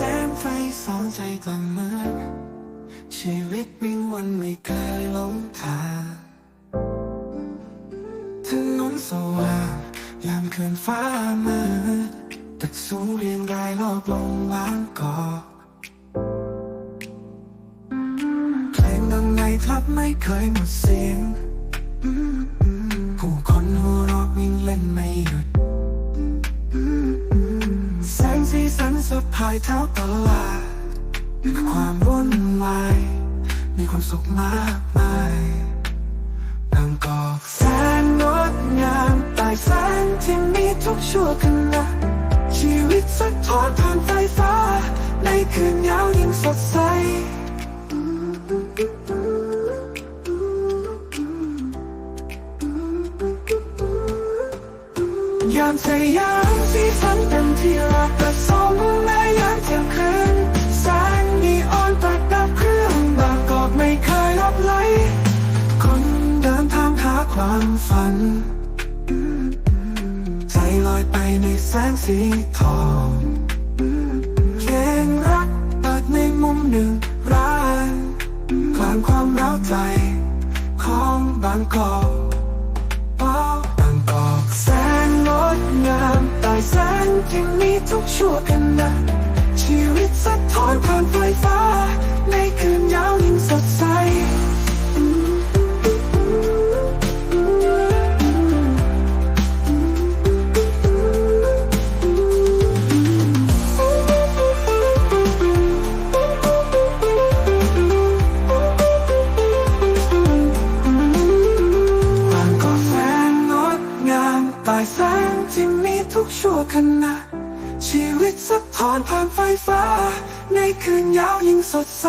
แสงไฟสองใจกลับเมืองชีวิตวิ่งวนไม่เคยหลงทางถนนสว่างยามคืนฟ้ามืดตึกสูงเรียงรายรอบลงล้างกอเพลงดังในคลับไม่เคยหมดเสียง สันสดพายเท้าตลาดมีความวุ่นวายมีความสุขมากมายดังกอกแสนงดงามใต้แสงที่มีทุกชั่วขณะชีวิตสะท้อนผ่านไฟฟ้า ในคืนยาวยิ่งสดใสยามสยามสีสันเต็มที่รักประสงแม้ ฝัน ใจลอยไปในแสงสีทองเพลงรักเปิดในมุมหนึ่งร้านกลางความร้าใจ ของบางกอกบางกอกแสนงดงามใต้แสงที่มีทุกชั่วขณะชีวิตสะท้อนผ่านไฟฟ้าามใต้แสงที่มีทุกชั่วขณะชีวิตสะท้อนผ่านไฟฟ้า ในคืนยาวยิ่งสดใส